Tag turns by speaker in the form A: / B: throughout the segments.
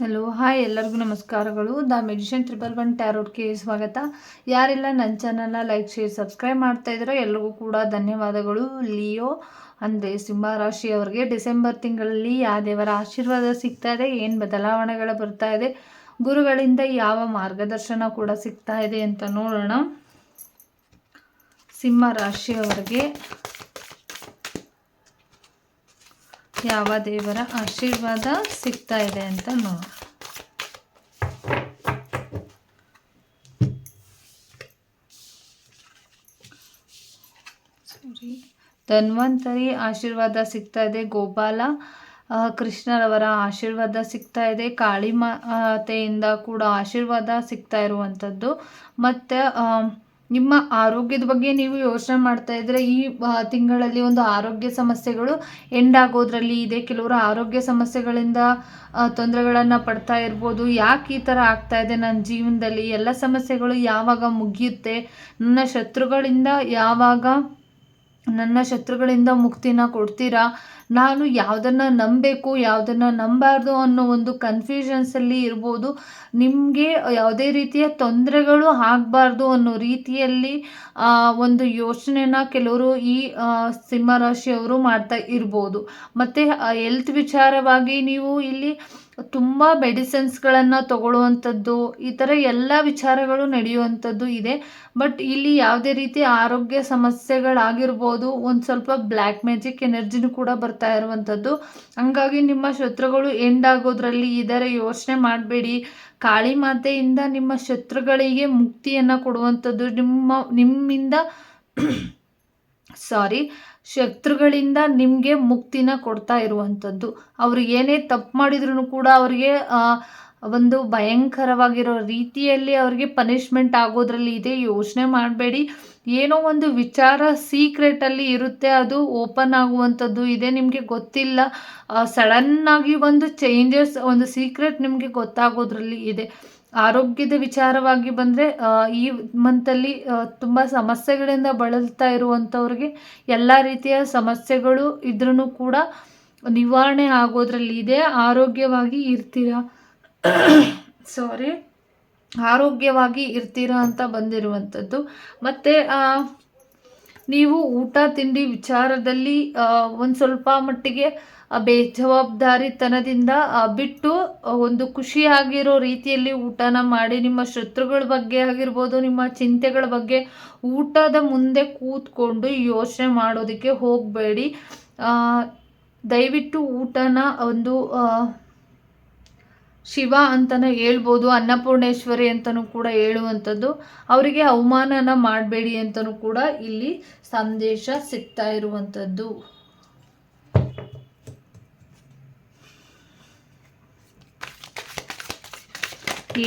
A: Hello hi ಎಲ್ಲರಿಗೂ ನಮಸ್ಕಾರಗಳು. The medicine triple one ಟ್ಯಾರೋಟ್ಗೆ ಸ್ವಾಗತ. ಯಾರೆಲ್ಲ ನನ್ನ ಚಾನಲ್ನ ಲೈಕ್ ಶೇರ್ ಸಬ್ಸ್ಕ್ರೈಬ್ ಮಾಡ್ತಾ ಇದ್ದಾರೋ, ಎಲ್ರಿಗೂ ಕೂಡ ಧನ್ಯವಾದಗಳು. ಲಿಯೋ ಅಂದರೆ ರಾಶಿಯವರಿಗೆ ಡಿಸೆಂಬರ್ ತಿಂಗಳಲ್ಲಿ ಯಾವ ದೇವರ ಆಶೀರ್ವಾದ ಸಿಗ್ತಾ ಇದೆ, ಏನು ಬದಲಾವಣೆಗಳು ಬರ್ತಾ ಇದೆ, ಗುರುಗಳಿಂದ ಯಾವ ಮಾರ್ಗದರ್ಶನ ಕೂಡ ಸಿಗ್ತಾ ಇದೆ ಅಂತ ನೋಡೋಣ. ಸಿಂಹ ರಾಶಿಯವರಿಗೆ ಯಾವ ದೇವರ ಆಶೀರ್ವಾದ ಸಿಗ್ತಾ ಇದೆ ಅಂತ ನೋಡೋಣ ಧನ್ವಂತರಿ ಆಶೀರ್ವಾದ ಸಿಗ್ತಾ ಇದೆ. ಗೋಪಾಲ ಕೃಷ್ಣರವರ ಆಶೀರ್ವಾದ ಸಿಗ್ತಾ ಇದೆ. ಕಾಳಿ ಮಾತೆಯಿಂದ ಕೂಡ ಆಶೀರ್ವಾದ ಸಿಗ್ತಾ ಇರುವಂಥದ್ದು ಮತ್ತು ನಿಮ್ಮ ಆರೋಗ್ಯದ ಬಗ್ಗೆ ನೀವು ಯೋಚನೆ ಮಾಡ್ತಾ ಇದ್ರೆ ಈ ತಿಂಗಳಲ್ಲಿ ಒಂದು ಆರೋಗ್ಯ ಸಮಸ್ಯೆಗಳು ಎಂಡ್ ಆಗೋದ್ರಲ್ಲಿ ಇದೆ. ಕೆಲವರು ಆರೋಗ್ಯ ಸಮಸ್ಯೆಗಳಿಂದ ತೊಂದರೆಗಳನ್ನು ಪಡ್ತಾ ಇರ್ಬೋದು. ಯಾಕೆ ಈ ಥರ ಆಗ್ತಾ ಇದೆ ನನ್ನ ಜೀವನದಲ್ಲಿ? ಎಲ್ಲ ಸಮಸ್ಯೆಗಳು ಯಾವಾಗ ಮುಗಿಯುತ್ತೆ? ನನ್ನ ಶತ್ರುಗಳಿಂದ ಯಾವಾಗ ನನ್ನ ಶತ್ರುಗಳಿಂದ ಮುಕ್ತಿನ ಕೊಡ್ತೀರಾ? ನಾನು ಯಾವುದನ್ನು ನಂಬಬೇಕು, ಯಾವುದನ್ನು ನಂಬಾರ್ದು ಅನ್ನೋ ಒಂದು ಕನ್ಫ್ಯೂಷನ್ಸಲ್ಲಿ ಇರ್ಬೋದು. ನಿಮಗೆ ಯಾವುದೇ ರೀತಿಯ ತೊಂದರೆಗಳು ಆಗಬಾರ್ದು ಅನ್ನೋ ರೀತಿಯಲ್ಲಿ ಒಂದು ಯೋಚನೆನ ಕೆಲವರು ಈ ಸಿಂಹರಾಶಿಯವರು ಮಾಡ್ತಾ ಇರ್ಬೋದು. ಮತ್ತು ಹೆಲ್ತ್ ವಿಚಾರವಾಗಿ ನೀವು ಇಲ್ಲಿ ತುಂಬ ಮೆಡಿಸಿನ್ಸ್ಗಳನ್ನು ತಗೊಳ್ಳುವಂಥದ್ದು, ಈ ಥರ ಎಲ್ಲ ವಿಚಾರಗಳು ನಡೆಯುವಂಥದ್ದು ಇದೆ. ಬಟ್ ಇಲ್ಲಿ ಯಾವುದೇ ರೀತಿ ಆರೋಗ್ಯ ಸಮಸ್ಯೆಗಳಾಗಿರ್ಬೋದು, ಒಂದು ಸ್ವಲ್ಪ ಬ್ಲ್ಯಾಕ್ ಮ್ಯಾಜಿಕ್ ಎನರ್ಜಿನೂ ಕೂಡ ಬರ್ತಾ ಇರುವಂಥದ್ದು. ಹಂಗಾಗಿ ನಿಮ್ಮ ಶತ್ರುಗಳು ಎಂಡ್ ಆಗೋದ್ರಲ್ಲಿ ಇದರ, ಯೋಚನೆ ಮಾಡಬೇಡಿ. ಕಾಳಿ ಮಾತೆಯಿಂದ ನಿಮ್ಮ ಶತ್ರುಗಳಿಗೆ ಮುಕ್ತಿಯನ್ನು ಕೊಡುವಂಥದ್ದು ನಿಮ್ಮ, ನಿಮ್ಮಿಂದ ಸಾರಿ ಶತ್ರುಗಳಿಂದ ನಿಮಗೆ ಮುಕ್ತಿನ ಕೊಡ್ತಾ ಇರುವಂಥದ್ದು. ಅವರು ಏನೇ ತಪ್ಪು ಮಾಡಿದ್ರು ಕೂಡ ಅವರಿಗೆ ಒಂದು ಭಯಂಕರವಾಗಿರೋ ರೀತಿಯಲ್ಲಿ ಅವರಿಗೆ ಪನಿಷ್ಮೆಂಟ್ ಆಗೋದ್ರಲ್ಲಿ ಇದೆ. ಯೋಚನೆ ಮಾಡಬೇಡಿ. ಏನೋ ಒಂದು ವಿಚಾರ ಸೀಕ್ರೆಟಲ್ಲಿ ಇರುತ್ತೆ. ಅದು ಓಪನ್ ಆಗುವಂಥದ್ದು ಇದೆ. ನಿಮಗೆ ಗೊತ್ತಿಲ್ಲ. ಸಡನ್ನಾಗಿ ಒಂದು ಚೇಂಜಸ್ ಒಂದು ಸೀಕ್ರೆಟ್ ನಿಮಗೆ ಗೊತ್ತಾಗೋದ್ರಲ್ಲಿ ಇದೆ. ಆರೋಗ್ಯದ ವಿಚಾರವಾಗಿ ಬಂದರೆ ಈ ಮಂತಲ್ಲಿ ತುಂಬ ಸಮಸ್ಯೆಗಳಿಂದ ಬಳಲ್ತಾ ಇರುವಂಥವ್ರಿಗೆ ಎಲ್ಲ ರೀತಿಯ ಸಮಸ್ಯೆಗಳು ಇದ್ರೂ ಕೂಡ ನಿವಾರಣೆ ಆಗೋದ್ರಲ್ಲಿ ಇದೆ. ಆರೋಗ್ಯವಾಗಿ ಇರ್ತೀರಾ? ಸಾರಿ ಆರೋಗ್ಯವಾಗಿ ಇರ್ತೀರಾ ಅಂತ ಬಂದಿರುವಂಥದ್ದು. ಮತ್ತು ನೀವು ಊಟ, ತಿಂಡಿ ವಿಚಾರದಲ್ಲಿ ಒಂದು ಸ್ವಲ್ಪ ಮಟ್ಟಿಗೆ ಬೇಜವಾಬ್ದಾರಿತನದಿಂದ ಬಿಟ್ಟು ಒಂದು ಖುಷಿಯಾಗಿರೋ ರೀತಿಯಲ್ಲಿ ಊಟನ ಮಾಡಿ, ನಿಮ್ಮ ಶತ್ರುಗಳ ಬಗ್ಗೆ ಆಗಿರ್ಬೋದು, ನಿಮ್ಮ ಚಿಂತೆಗಳ ಬಗ್ಗೆ ಊಟದ ಮುಂದೆ ಕೂತ್ಕೊಂಡು ಯೋಚನೆ ಮಾಡೋದಕ್ಕೆ ಹೋಗಬೇಡಿ. ದಯವಿಟ್ಟು ಊಟನ ಒಂದು ಶಿವ ಅಂತಲೇ ಹೇಳ್ಬೋದು, ಅನ್ನಪೂರ್ಣೇಶ್ವರಿ ಅಂತಲೂ ಕೂಡ ಹೇಳುವಂಥದ್ದು. ಅವರಿಗೆ ಅವಮಾನನ ಮಾಡಬೇಡಿ ಅಂತಲೂ ಕೂಡ ಇಲ್ಲಿ ಸಂದೇಶ ಸಿಗ್ತಾ ಇರುವಂಥದ್ದು.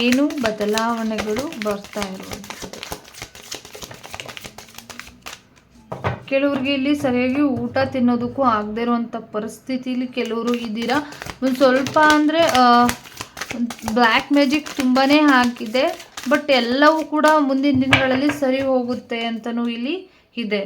A: ಏನು ಬದಲಾವಣೆಗಳು ಬರ್ತಾ ಇರುವಂಥದ್ದು ಕೆಲವ್ರಿಗೆ ಇಲ್ಲಿ ಸರಿಯಾಗಿ ಊಟ ತಿನ್ನೋದಕ್ಕೂ ಆಗದೇ ಇರುವಂಥ ಪರಿಸ್ಥಿತಿಲಿ ಕೆಲವರು ಇದ್ದೀರಾ? ಒಂದು ಸ್ವಲ್ಪ ಅಂದರೆ ಬ್ಲ್ಯಾಕ್ ಮ್ಯಾಜಿಕ್ ತುಂಬಾ ಹಾಕಿದೆ, ಬಟ್ ಎಲ್ಲವೂ ಕೂಡ ಮುಂದಿನ ದಿನಗಳಲ್ಲಿ ಸರಿ ಹೋಗುತ್ತೆ ಅಂತಲೂ ಇಲ್ಲಿ ಇದೆ.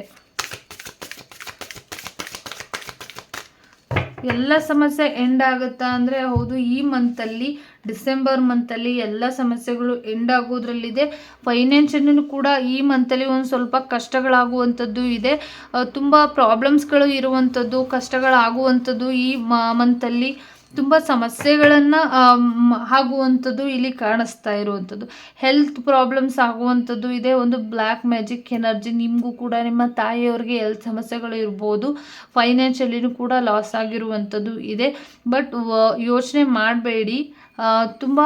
A: ಎಲ್ಲ ಸಮಸ್ಯೆ ಎಂಡ್ ಆಗುತ್ತಾ ಅಂದರೆ ಹೌದು, ಈ ಮಂತಲ್ಲಿ ಡಿಸೆಂಬರ್ ಮಂತಲ್ಲಿ ಎಲ್ಲ ಸಮಸ್ಯೆಗಳು ಎಂಡ್ ಆಗೋದ್ರಲ್ಲಿದೆ. ಫೈನಾನ್ಷಿಯಲ್ ಕೂಡ ಈ ಮಂತಲ್ಲಿ ಒಂದು ಸ್ವಲ್ಪ ಕಷ್ಟಗಳಾಗುವಂಥದ್ದು ಇದೆ. ತುಂಬ ಪ್ರಾಬ್ಲಮ್ಸ್ಗಳು ಇರುವಂಥದ್ದು, ಕಷ್ಟಗಳಾಗುವಂಥದ್ದು ಈ ಮಂತಲ್ಲಿ ತುಂಬ ಸಮಸ್ಯೆಗಳನ್ನು ಆಗುವಂಥದ್ದು ಇಲ್ಲಿ ಕಾಣಿಸ್ತಾ ಇರುವಂಥದ್ದು. ಹೆಲ್ತ್ ಪ್ರಾಬ್ಲಮ್ಸ್ ಆಗುವಂಥದ್ದು ಇದೆ. ಒಂದು ಬ್ಲ್ಯಾಕ್ ಮ್ಯಾಜಿಕ್ ಎನರ್ಜಿ ನಿಮಗೂ ಕೂಡ, ನಿಮ್ಮ ತಾಯಿಯವ್ರಿಗೆ ಹೆಲ್ತ್ ಸಮಸ್ಯೆಗಳು ಇರ್ಬೋದು. ಫೈನಾನ್ಷಿಯಲಿನೂ ಕೂಡ ಲಾಸ್ ಆಗಿರುವಂಥದ್ದು ಇದೆ. ಬಟ್ ಯೋಚನೆ ಮಾಡಬೇಡಿ. ತುಂಬ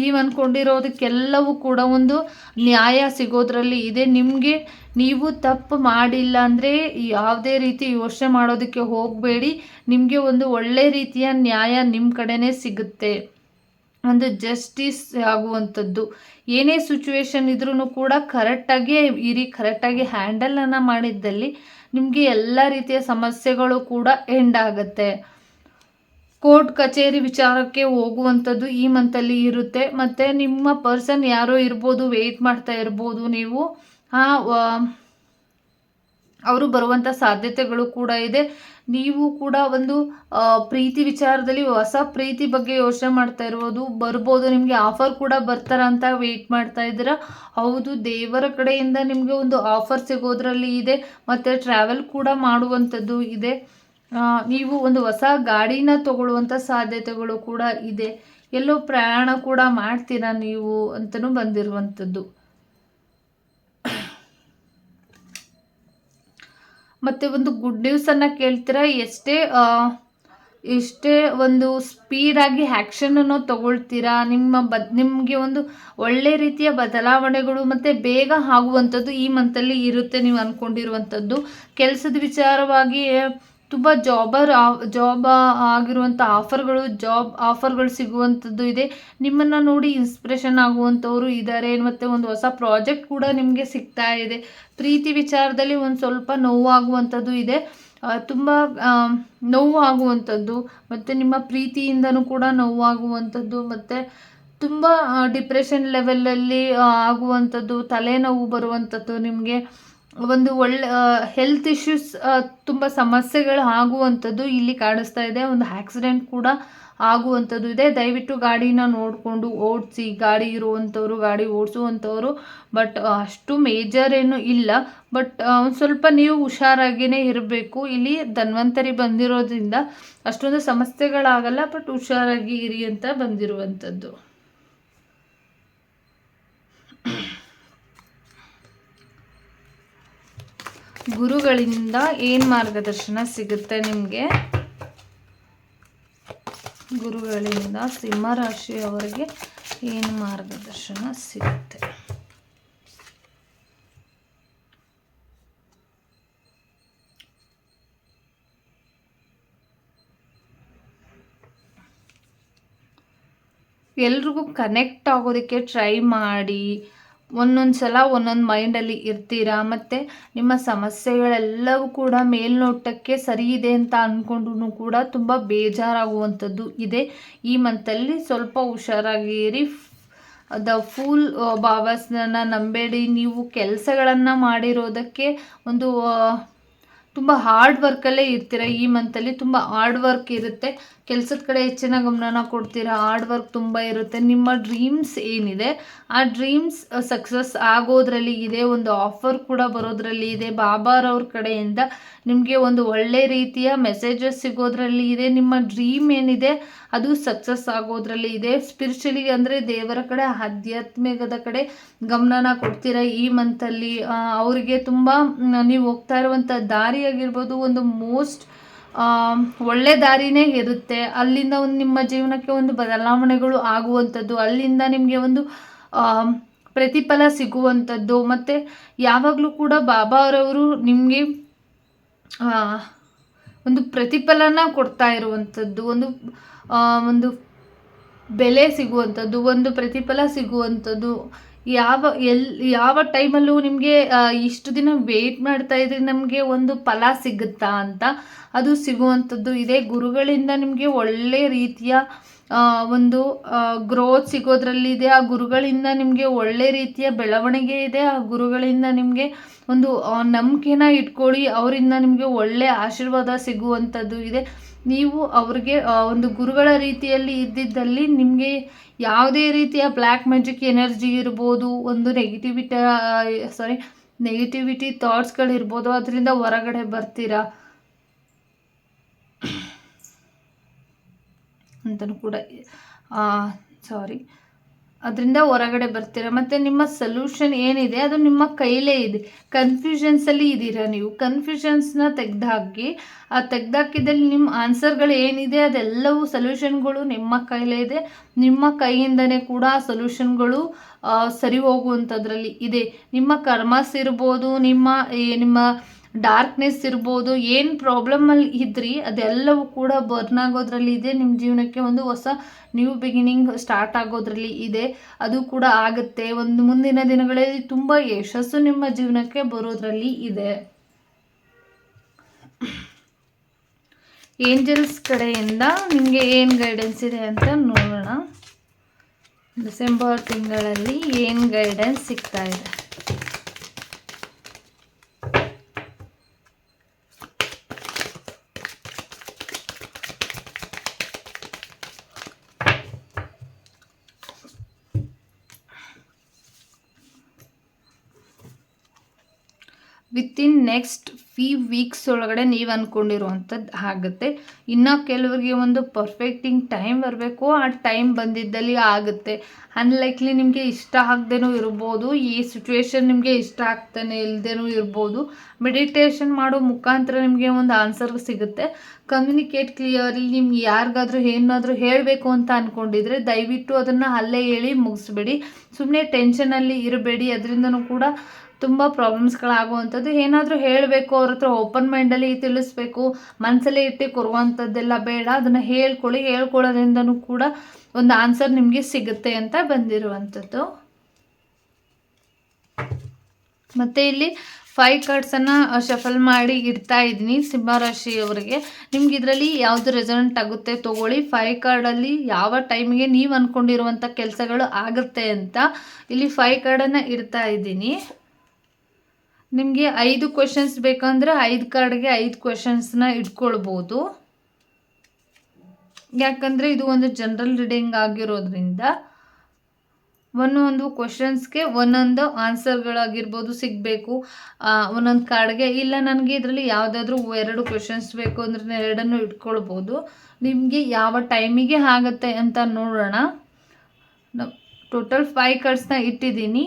A: ನೀವು ಅಂದ್ಕೊಂಡಿರೋದಕ್ಕೆಲ್ಲವೂ ಕೂಡ ಒಂದು ನ್ಯಾಯ ಸಿಗೋದ್ರಲ್ಲಿ ಇದೆ. ನಿಮಗೆ ನೀವು ತಪ್ಪು ಮಾಡಿಲ್ಲ ಅಂದರೆ ಯಾವುದೇ ರೀತಿ ಯೋಚನೆ ಮಾಡೋದಕ್ಕೆ ಹೋಗಬೇಡಿ. ನಿಮಗೆ ಒಂದು ಒಳ್ಳೆ ರೀತಿಯ ನ್ಯಾಯ ನಿಮ್ಮ ಕಡೆನೇ ಸಿಗುತ್ತೆ. ಒಂದು ಜಸ್ಟಿಸ್ ಆಗುವಂಥದ್ದು. ಏನೇ ಸಿಚುವೇಶನ್ ಇದ್ರೂ ಕೂಡ ಕರೆಕ್ಟಾಗಿ ಇರಿ ಕರೆಕ್ಟಾಗಿ ಹ್ಯಾಂಡಲನ್ನು ಮಾಡಿದ್ದಲ್ಲಿ ನಿಮಗೆ ಎಲ್ಲ ರೀತಿಯ ಸಮಸ್ಯೆಗಳು ಕೂಡ ಎಂಡ್ ಆಗುತ್ತೆ. ಕೋರ್ಟ್ ಕಚೇರಿ ವಿಚಾರಕ್ಕೆ ಹೋಗುವಂಥದ್ದು ಈ ಮಂತಲ್ಲಿ ಇರುತ್ತೆ. ಮತ್ತು ನಿಮ್ಮ ಪರ್ಸನ್ ಯಾರೋ ಇರ್ಬೋದು ವೆಯ್ಟ್ ಮಾಡ್ತಾ ಇರ್ಬೋದು, ನೀವು ಅವರು ಬರುವಂಥ ಸಾಧ್ಯತೆಗಳು ಕೂಡ ಇದೆ. ನೀವು ಕೂಡ ಒಂದು ಪ್ರೀತಿ ವಿಚಾರದಲ್ಲಿ ಹೊಸ ಪ್ರೀತಿ ಬಗ್ಗೆ ಯೋಚನೆ ಮಾಡ್ತಾ ಇರ್ಬೋದು. ಬರ್ಬೋದು, ನಿಮಗೆ ಆಫರ್ ಕೂಡ ಬರ್ತಾರ ಅಂತ ವೆಯ್ಟ್ ಮಾಡ್ತಾ ಇದ್ದೀರಾ. ಹೌದು, ದೇವರ ಕಡೆಯಿಂದ ನಿಮಗೆ ಒಂದು ಆಫರ್ ಸಿಗೋದ್ರಲ್ಲಿ ಇದೆ. ಮತ್ತು ಟ್ರಾವೆಲ್ ಕೂಡ ಮಾಡುವಂಥದ್ದು ಇದೆ. ನೀವು ಒಂದು ಹೊಸ ಗಾಡಿನ ತಗೊಳ್ಳುವಂಥ ಸಾಧ್ಯತೆಗಳು ಕೂಡ ಇದೆ. ಎಲ್ಲೋ ಪ್ರಯಾಣ ಕೂಡ ಮಾಡ್ತೀರಾ ನೀವು ಅಂತಲೂ ಬಂದಿರುವಂಥದ್ದು ಮತ್ತು ಒಂದು ಗುಡ್ ನ್ಯೂಸನ್ನು ಕೇಳ್ತೀರಾ? ಎಷ್ಟೇ ಎಷ್ಟೇ ಒಂದು ಸ್ಪೀಡಾಗಿ ಆ್ಯಕ್ಷನನ್ನು ತಗೊಳ್ತೀರಾ? ನಿಮ್ಮ ಬದ್ ನಿಮಗೆ ಒಂದು ಒಳ್ಳೆ ರೀತಿಯ ಬದಲಾವಣೆಗಳು ಮತ್ತು ಬೇಗ ಆಗುವಂಥದ್ದು ಈ ಮಂತಲ್ಲಿ ಇರುತ್ತೆ ನೀವು ಅಂದ್ಕೊಂಡಿರುವಂಥದ್ದು ಕೆಲಸದ ವಿಚಾರವಾಗಿ ತುಂಬ ಜಾಬರ್ ಜಾಬ್ ಆಗಿರುವಂಥ ಆಫರ್ಗಳು ಜಾಬ್ ಆಫರ್ಗಳು ಸಿಗುವಂಥದ್ದು ಇದೆ. ನಿಮ್ಮನ್ನು ನೋಡಿ ಇನ್ಸ್ಪಿರೇಷನ್ ಆಗುವಂಥವರು ಇದ್ದಾರೆ ಮತ್ತು ಒಂದು ಹೊಸ ಪ್ರಾಜೆಕ್ಟ್ ಕೂಡ ನಿಮಗೆ ಸಿಗ್ತಾ ಇದೆ. ಪ್ರೀತಿ ವಿಚಾರದಲ್ಲಿ ಒಂದು ಸ್ವಲ್ಪ ನೋವಾಗುವಂಥದ್ದು ಇದೆ. ತುಂಬ ನೋವು ಆಗುವಂಥದ್ದು ಮತ್ತು ನಿಮ್ಮ ಪ್ರೀತಿಯಿಂದನೂ ಕೂಡ ನೋವಾಗುವಂಥದ್ದು ಮತ್ತು ತುಂಬ ಡಿಪ್ರೆಷನ್ ಲೆವೆಲಲ್ಲಿ ಆಗುವಂಥದ್ದು ತಲೆನೋವು ಬರುವಂಥದ್ದು ನಿಮಗೆ. ಒಂದು ಒಳ್ಳೆ ಹೆಲ್ತ್ ಇಶ್ಯೂಸ್ ತುಂಬ ಸಮಸ್ಯೆಗಳು ಆಗುವಂಥದ್ದು ಇಲ್ಲಿ ಕಾಣಿಸ್ತಾ ಇದೆ. ಒಂದು ಆಕ್ಸಿಡೆಂಟ್ ಕೂಡ ಆಗುವಂಥದ್ದು ಇದೆ. ದಯವಿಟ್ಟು ಗಾಡಿನ ನೋಡಿಕೊಂಡು ಓಡಿಸಿ, ಗಾಡಿ ಇರುವಂಥವ್ರು ಗಾಡಿ ಓಡಿಸುವಂಥವ್ರು ಬಟ್ ಅಷ್ಟು ಮೇಜರ್ ಏನು ಇಲ್ಲ. ಬಟ್ ಒಂದು ಸ್ವಲ್ಪ ನೀವು ಹುಷಾರಾಗಿಯೇ ಇರಬೇಕು. ಇಲ್ಲಿ ಧನ್ವಂತರಿ ಬಂದಿರೋದ್ರಿಂದ ಅಷ್ಟೊಂದು ಸಮಸ್ಯೆಗಳಾಗಲ್ಲ ಬಟ್ ಹುಷಾರಾಗಿ ಇರಿ ಅಂತ ಬಂದಿರುವಂಥದ್ದು. ಗುರುಗಳಿಂದ ಏನು ಮಾರ್ಗದರ್ಶನ ಸಿಗುತ್ತೆ ನಿಮಗೆ? ಗುರುಗಳಿಂದ ಸಿಂಹರಾಶಿಯವರಿಗೆ ಏನು ಮಾರ್ಗದರ್ಶನ ಸಿಗುತ್ತೆ? ಎಲ್ರಿಗೂ ಕನೆಕ್ಟ್ ಆಗೋದಕ್ಕೆ ಟ್ರೈ ಮಾಡಿ ಒಂದೊಂದು ಸಲ ಒಂದೊಂದು ಮೈಂಡಲ್ಲಿ ಇರ್ತೀರಾ? ಮತ್ತು ನಿಮ್ಮ ಸಮಸ್ಯೆಗಳೆಲ್ಲವೂ ಕೂಡ ಮೇಲ್ನೋಟಕ್ಕೆ ಸರಿ ಇದೆ ಅಂತ ಅಂದ್ಕೊಂಡು ಕೂಡ ತುಂಬ ಬೇಜಾರಾಗುವಂಥದ್ದು ಇದೆ. ಈ ಮಂತಲ್ಲಿ ಸ್ವಲ್ಪ ಹುಷಾರಾಗಿರಿ. The pool ಭಾವಸ್ನ ನಂಬೇಡಿ. ನೀವು ಕೆಲಸಗಳನ್ನು ಮಾಡಿರೋದಕ್ಕೆ ಒಂದು ತುಂಬ ಹಾರ್ಡ್ ವರ್ಕಲ್ಲೇ ಇರ್ತೀರ? ಈ ಮಂತಲ್ಲಿ ತುಂಬ ಹಾರ್ಡ್ ವರ್ಕ್ ಇರುತ್ತೆ. ಕೆಲಸದ ಕಡೆ ಹೆಚ್ಚಿನ ಗಮನನ ಕೊಡ್ತೀರಾ? ಹಾರ್ಡ್ ವರ್ಕ್ ತುಂಬ ಇರುತ್ತೆ. ನಿಮ್ಮ ಡ್ರೀಮ್ಸ್ ಏನಿದೆ? ಆ ಡ್ರೀಮ್ಸ್ ಸಕ್ಸಸ್ ಆಗೋದ್ರಲ್ಲಿ ಇದೆ, ಒಂದು ಆಫರ್ ಕೂಡ ಬರೋದ್ರಲ್ಲಿ ಇದೆ. ಬಾಬಾರವ್ರ ಕಡೆಯಿಂದ ನಿಮಗೆ ಒಂದು ಒಳ್ಳೆ ರೀತಿಯ ಮೆಸೇಜಸ್ ಸಿಗೋದ್ರಲ್ಲಿ ಇದೆ. ನಿಮ್ಮ ಡ್ರೀಮ್ ಏನಿದೆ, ಅದು ಸಕ್ಸಸ್ ಆಗೋದ್ರಲ್ಲಿ ಇದೆ. ಸ್ಪಿರಿಚುಲಿ ಅಂದರೆ ದೇವರ ಕಡೆ, ಆಧ್ಯಾತ್ಮಿಕದ ಕಡೆ ಗಮನನ ಕೊಡ್ತೀರಾ? ಈ ಮಂತಲ್ಲಿ ಅವರಿಗೆ ತುಂಬ ನೀವು ಹೋಗ್ತಾ ಇರುವಂಥ ದಾರಿ ಆಗಿರ್ಬೋದು ಒಂದು ಮೋಸ್ಟ್ ಒಳ್ಳೆ ದಾರಿನೇ ಇರುತ್ತೆ. ಅಲ್ಲಿಂದ ಒಂದು ನಿಮ್ಮ ಜೀವನಕ್ಕೆ ಒಂದು ಬದಲಾವಣೆಗಳು ಆಗುವಂಥದ್ದು, ಅಲ್ಲಿಂದ ನಿಮಗೆ ಒಂದು ಪ್ರತಿಫಲ ಸಿಗುವಂಥದ್ದು. ಮತ್ತು ಯಾವಾಗಲೂ ಕೂಡ ಬಾಬಾ ಅವರವರು ನಿಮಗೆ ಒಂದು ಪ್ರತಿಫಲನ ಕೊಡ್ತಾ ಇರುವಂಥದ್ದು, ಒಂದು ಒಂದು ಬೆಲೆ ಸಿಗುವಂಥದ್ದು, ಒಂದು ಪ್ರತಿಫಲ ಸಿಗುವಂಥದ್ದು. ಯಾವ, ಎಲ್, ಯಾವ ಟೈಮಲ್ಲೂ ನಿಮಗೆ ಇಷ್ಟು ದಿನ ವೆಯ್ಟ್ ಮಾಡ್ತಾ ಇದ್ರೆ ನಮಗೆ ಒಂದು ಫಲ ಸಿಗುತ್ತಾ ಅಂತ? ಅದು ಸಿಗುವಂಥದ್ದು ಇದೆ. ಗುರುಗಳಿಂದ ನಿಮಗೆ ಒಳ್ಳೆ ರೀತಿಯ ಒಂದು ಗ್ರೋತ್ ಸಿಗೋದ್ರಲ್ಲಿದೆ ಆ ಗುರುಗಳಿಂದ ನಿಮಗೆ ಒಳ್ಳೆ ರೀತಿಯ ಬೆಳವಣಿಗೆ ಇದೆ. ಆ ಗುರುಗಳಿಂದ ನಿಮಗೆ ಒಂದು ನಂಬಿಕೆನ ಇಟ್ಕೊಳ್ಳಿ. ಅವರಿಂದ ನಿಮಗೆ ಒಳ್ಳೆ ಆಶೀರ್ವಾದ ಸಿಗುವಂಥದ್ದು ಇದೆ. ನೀವು ಅವ್ರಿಗೆ ಒಂದು ಗುರುಗಳ ರೀತಿಯಲ್ಲಿ ಇದ್ದಿದ್ದಲ್ಲಿ ನಿಮಗೆ ಯಾವುದೇ ರೀತಿಯ ಬ್ಲ್ಯಾಕ್ ಮ್ಯಾಜಿಕ್ ಎನರ್ಜಿ ಇರ್ಬೋದು ಒಂದು ನೆಗೆಟಿವಿಟ ಸಾರಿ ನೆಗೆಟಿವಿಟಿ ಥಾಟ್ಸ್ಗಳಿರ್ಬೋದು ಅದರಿಂದ ಹೊರಗಡೆ ಬರ್ತೀರಾ? ಅಂತಲೂ ಕೂಡ ಸಾರಿ. ಅದರಿಂದ ಹೊರಗಡೆ ಬರ್ತೀರಾ? ಮತ್ತು ನಿಮ್ಮ ಸೊಲ್ಯೂಷನ್ ಏನಿದೆ? ಅದು ನಿಮ್ಮ ಕೈಲೇ ಇದೆ. ಕನ್ಫ್ಯೂಷನ್ಸಲ್ಲಿ ಇದ್ದೀರಾ ನೀವು? ಕನ್ಫ್ಯೂಷನ್ಸ್ನ ತೆಗೆದಾಕಿ, ಆ ತೆಗೆದಾಕಿದಲ್ಲಿ ನಿಮ್ಮ ಆನ್ಸರ್ಗಳು ಏನಿದೆ? ಅದೆಲ್ಲವೂ ಸೊಲ್ಯೂಷನ್ಗಳು ನಿಮ್ಮ ಕೈಲೇ ಇದೆ. ನಿಮ್ಮ ಕೈಯಿಂದನೇ ಕೂಡ ಆ ಸೊಲ್ಯೂಷನ್ಗಳು ಸರಿ ಹೋಗುವಂಥದ್ರಲ್ಲಿ ಇದೆ. ನಿಮ್ಮ ಕರ್ಮಸ್ ಇರ್ಬೋದು, ನಿಮ್ಮ ನಿಮ್ಮ ಡಾರ್ಕ್ನೆಸ್ ಇರ್ಬೋದು, ಏನು ಪ್ರಾಬ್ಲಮಲ್ಲಿ ಇದ್ರಿ, ಅದೆಲ್ಲವೂ ಕೂಡ ಬರ್ನ್ ಆಗೋದ್ರಲ್ಲಿ ಇದೆ. ನಿಮ್ಮ ಜೀವನಕ್ಕೆ ಒಂದು ಹೊಸ ನ್ಯೂ ಬಿಗಿನಿಂಗ್ ಸ್ಟಾರ್ಟ್ ಆಗೋದ್ರಲ್ಲಿ ಇದೆ. ಅದು ಕೂಡ ಆಗುತ್ತೆ. ಒಂದು ಮುಂದಿನ ದಿನಗಳಲ್ಲಿ ತುಂಬ ಯಶಸ್ಸು ನಿಮ್ಮ ಜೀವನಕ್ಕೆ ಬರೋದ್ರಲ್ಲಿ ಇದೆ. ಏಂಜಲ್ಸ್ ಕಡೆಯಿಂದ ನಿಮಗೆ ಏನು ಗೈಡೆನ್ಸ್ ಇದೆ ಅಂತ ನೋಡೋಣ. ಡಿಸೆಂಬರ್ ತಿಂಗಳಲ್ಲಿ ಏನು ಗೈಡೆನ್ಸ್ ಸಿಗ್ತಾ ಇದೆ? ವಿತಿನ್ ನೆಕ್ಸ್ಟ್ ಫೀ ವೀಕ್ಸ್ ಒಳಗಡೆ ನೀವು ಅಂದ್ಕೊಂಡಿರುವಂಥದ್ದು ಆಗುತ್ತೆ. ಇನ್ನು ಕೆಲವರಿಗೆ ಒಂದು ಪರ್ಫೆಕ್ಟಿಂಗ್ ಟೈಮ್ ಬರಬೇಕು, ಆ ಟೈಮ್ ಬಂದಿದ್ದಲ್ಲಿ ಆಗುತ್ತೆ. ಅನ್ಲೈಕ್ಲಿ ನಿಮಗೆ ಇಷ್ಟ ಆಗದೇನೂ ಇರ್ಬೋದು, ಈ ಸಿಚುವೇಶನ್ ನಿಮಗೆ ಇಷ್ಟ ಆಗ್ತಾನೆ ಇಲ್ಲದೇನೂ ಇರ್ಬೋದು. ಮೆಡಿಟೇಷನ್ ಮಾಡೋ ಮುಖಾಂತರ ನಿಮಗೆ ಒಂದು ಆನ್ಸರ್ ಸಿಗುತ್ತೆ. ಕಮ್ಯುನಿಕೇಟ್ ಕ್ಲಿಯರ್ಲಿ ನಿಮ್ಗೆ ಯಾರಿಗಾದ್ರೂ ಏನಾದರೂ ಹೇಳಬೇಕು ಅಂತ ಅಂದ್ಕೊಂಡಿದ್ರೆ ದಯವಿಟ್ಟು ಅದನ್ನು ಅಲ್ಲೇ ಹೇಳಿ ಮುಗಿಸ್ಬೇಡಿ. ಸುಮ್ಮನೆ ಟೆನ್ಷನಲ್ಲಿ ಇರಬೇಡಿ, ಅದರಿಂದನೂ ಕೂಡ ತುಂಬ ಪ್ರಾಬ್ಲಮ್ಸ್ಗಳಾಗುವಂಥದ್ದು ಏನಾದರೂ ಹೇಳಬೇಕು, ಅವ್ರ ಹತ್ರ ಓಪನ್ ಮೈಂಡಲ್ಲಿ ತಿಳಿಸ್ಬೇಕು ಮನಸ್ಸಲ್ಲಿ ಇಟ್ಟು ಕೊರುವಂಥದ್ದೆಲ್ಲ ಬೇಡ. ಅದನ್ನು ಹೇಳ್ಕೊಳ್ಳಿ, ಹೇಳ್ಕೊಳ್ಳೋದ್ರಿಂದನೂ ಕೂಡ ಒಂದು ಆನ್ಸರ್ ನಿಮಗೆ ಸಿಗುತ್ತೆ ಅಂತ ಬಂದಿರುವಂಥದ್ದು. ಮತ್ತು ಇಲ್ಲಿ ಫೈವ್ ಕಾರ್ಡ್ಸನ್ನು ಶಫಲ್ ಮಾಡಿ ಇಡ್ತಾ ಇದ್ದೀನಿ ಸಿಂಹರಾಶಿಯವರಿಗೆ ನಿಮ್ಗೆ ಇದರಲ್ಲಿ ಯಾವುದು ರೆಸಲ್ಟ್ ಆಗುತ್ತೆ ತೊಗೊಳ್ಳಿ. ಫೈವ್ ಕಾರ್ಡಲ್ಲಿ ಯಾವ ಟೈಮಿಗೆ ನೀವು ಅಂದ್ಕೊಂಡಿರುವಂಥ ಕೆಲಸಗಳು ಆಗುತ್ತೆ ಅಂತ ಇಲ್ಲಿ ಫೈವ್ ಕಾರ್ಡನ್ನು ಇಡ್ತಾ ಇದ್ದೀನಿ. ನಿಮಗೆ ಐದು ಕ್ವೆಶನ್ಸ್ ಬೇಕಂದರೆ ಐದು ಕಾರ್ಡ್ಗೆ ಐದು ಕ್ವೆಶನ್ಸ್ನ ಇಟ್ಕೊಳ್ಬೋದು. ಯಾಕಂದರೆ ಇದು ಒಂದು ಜನರಲ್ ರೀಡಿಂಗ್ ಆಗಿರೋದ್ರಿಂದ ಒಂದೊಂದು ಕ್ವಶನ್ಸ್ಗೆ ಒಂದೊಂದು ಆನ್ಸರ್ಗಳಾಗಿರ್ಬೋದು ಸಿಗಬೇಕು. ಒಂದೊಂದು ಕಾರ್ಡ್ಗೆ ಇಲ್ಲ ನನಗೆ ಇದರಲ್ಲಿ ಯಾವುದಾದ್ರೂ ಎರಡು ಕ್ವೆಶನ್ಸ್ ಬೇಕು ಅಂದ್ರೆ ಎರಡನ್ನು ಇಟ್ಕೊಳ್ಬೋದು. ನಿಮಗೆ ಯಾವ ಟೈಮಿಗೆ ಆಗುತ್ತೆ ಅಂತ ನೋಡೋಣ. ಟೋಟಲ್ ಫೈವ್ ಕಾರ್ಡ್ಸ್ನ ಇಟ್ಟಿದ್ದೀನಿ.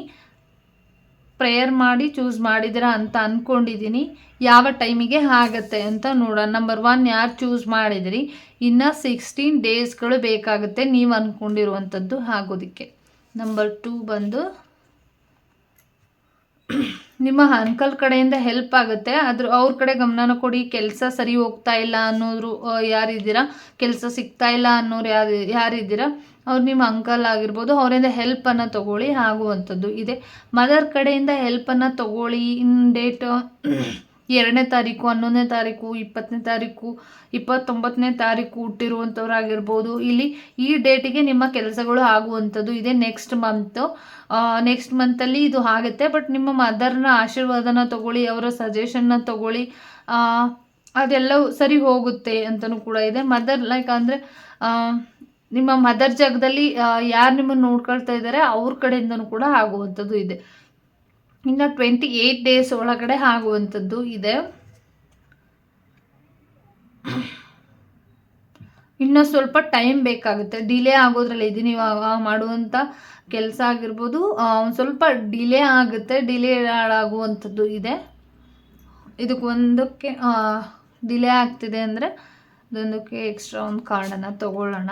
A: ಪ್ರೇಯರ್ ಮಾಡಿ ಚೂಸ್ ಮಾಡಿದ್ದೀರಾ ಅಂತ ಅಂದ್ಕೊಂಡಿದ್ದೀನಿ ಯಾವ ಟೈಮಿಗೆ ಆಗುತ್ತೆ ಅಂತ ನೋಡೋಣ. ನಂಬರ್ ಒನ್ ಯಾರು ಚೂಸ್ ಮಾಡಿದಿರಿ? ಇನ್ನು ಸಿಕ್ಸ್ಟೀನ್ ಡೇಸ್ಗಳು ಬೇಕಾಗುತ್ತೆ ನೀವು ಅಂದ್ಕೊಂಡಿರುವಂಥದ್ದು ಆಗೋದಕ್ಕೆ. ನಂಬರ್ ಟೂ ಬಂದು, ನಿಮ್ಮ ಅಂಕಲ್ ಕಡೆಯಿಂದ ಹೆಲ್ಪ್ ಆಗುತ್ತೆ ಅದ್ರ ಅವ್ರ ಕಡೆ ಗಮನನ ಕೊಡಿ. ಕೆಲಸ ಸರಿ ಹೋಗ್ತಾ ಇಲ್ಲ ಅನ್ನೋರು ಯಾರಿದ್ದೀರಾ? ಕೆಲಸ ಸಿಗ್ತಾ ಇಲ್ಲ ಅನ್ನೋರು ಯಾರು, ಯಾರಿದ್ದೀರಾ? ಅವ್ರು ನಿಮ್ಮ ಅಂಕಲ್ ಆಗಿರ್ಬೋದು ಅವರಿಂದ ಹೆಲ್ಪನ್ನು ತಗೊಳ್ಳಿ ಆಗುವಂಥದ್ದು ಇದೆ. ಮದರ್ ಕಡೆಯಿಂದ ಹೆಲ್ಪನ್ನು ತಗೊಳ್ಳಿ. ಇನ್ ಡೇಟ್ ಎರಡನೇ ತಾರೀಕು ಹನ್ನೊಂದನೇ ತಾರೀಕು ಇಪ್ಪತ್ತನೇ ತಾರೀಕು ಇಪ್ಪತ್ತೊಂಬತ್ತನೇ ತಾರೀಕು ಹುಟ್ಟಿರುವಂಥವ್ರಾಗಿರ್ಬೋದು. ಇಲ್ಲಿ ಈ ಡೇಟಿಗೆ ನಿಮ್ಮ ಕೆಲಸಗಳು ಆಗುವಂಥದ್ದು ಇದೆ ನೆಕ್ಸ್ಟ್ ಮಂತು ನೆಕ್ಸ್ಟ್ ಮಂತಲ್ಲಿ ಇದು ಆಗುತ್ತೆ. ಬಟ್ ನಿಮ್ಮ ಮದರ್ನ ಆಶೀರ್ವಾದನ ತಗೊಳ್ಳಿ ಅವರ ಸಜೆಷನ್ನ ತಗೊಳ್ಳಿ. ಅದೆಲ್ಲವೂ ಸರಿ ಹೋಗುತ್ತೆ ಅಂತಲೂ ಕೂಡ ಇದೆ. ಮದರ್ ಲೈಕ್ ಅಂದರೆ ನಿಮ್ಮ ಮದರ್ ಜಾಗದಲ್ಲಿ ಯಾರು ನಿಮ್ಮನ್ನು ನೋಡ್ಕೊಳ್ತಾ ಇದ್ದಾರೆ ಅವ್ರ ಕಡೆಯಿಂದನೂ ಕೂಡ ಆಗುವಂಥದ್ದು ಇದೆ. ಇನ್ನು ಟ್ವೆಂಟಿ ಏಯ್ಟ್ ಡೇಸ್ ಒಳಗಡೆ ಆಗುವಂಥದ್ದು ಇದೆ. ಇನ್ನೂ ಸ್ವಲ್ಪ ಟೈಮ್ ಬೇಕಾಗುತ್ತೆ. ಡಿಲೇ ಆಗೋದ್ರಲ್ಲಿ ಇದೀನಿ ನೀವು ಮಾಡುವಂಥ ಕೆಲಸ ಆಗಿರ್ಬೋದು. ಒಂದು ಸ್ವಲ್ಪ ಡಿಲೇ ಆಗುತ್ತೆ. ಡಿಲೇ ಆಗುವಂಥದ್ದು ಇದೆ. ಇದಕ್ಕೆ ಒಂದಕ್ಕೆ ಡಿಲೇ ಆಗ್ತಿದೆ ಅಂದರೆ ಇದೊಂದಕ್ಕೆ ಎಕ್ಸ್ಟ್ರಾ ಒಂದು ಕಾರ್ಡನ್ನು ತಗೊಳ್ಳೋಣ.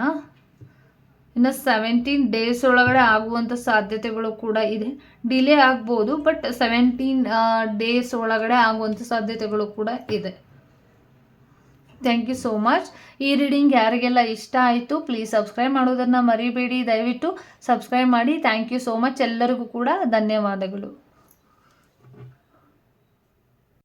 A: ಇನ್ನು ಸೆವೆಂಟೀನ್ ಡೇಸ್ ಒಳಗಡೆ ಆಗುವಂಥ ಸಾಧ್ಯತೆಗಳು ಕೂಡ ಇದೆ. ಡಿಲೇ ಆಗ್ಬೋದು ಬಟ್ ಸೆವೆಂಟೀನ್ ಡೇಸ್ ಒಳಗಡೆ ಆಗುವಂಥ ಸಾಧ್ಯತೆಗಳು ಕೂಡ ಇದೆ. ಥ್ಯಾಂಕ್ ಯು ಸೋ ಮಚ್ ಈ ರೀಡಿಂಗ್ ಯಾರಿಗೆಲ್ಲ ಇಷ್ಟ ಆಯಿತು ಪ್ಲೀಸ್ ಸಬ್ಸ್ಕ್ರೈಬ್ ಮಾಡೋದನ್ನು ಮರಿಬೇಡಿ. ದಯವಿಟ್ಟು ಸಬ್ಸ್ಕ್ರೈಬ್ ಮಾಡಿ. ಥ್ಯಾಂಕ್ ಯು ಸೋ ಮಚ್ ಎಲ್ಲರಿಗೂ ಕೂಡ ಧನ್ಯವಾದಗಳು.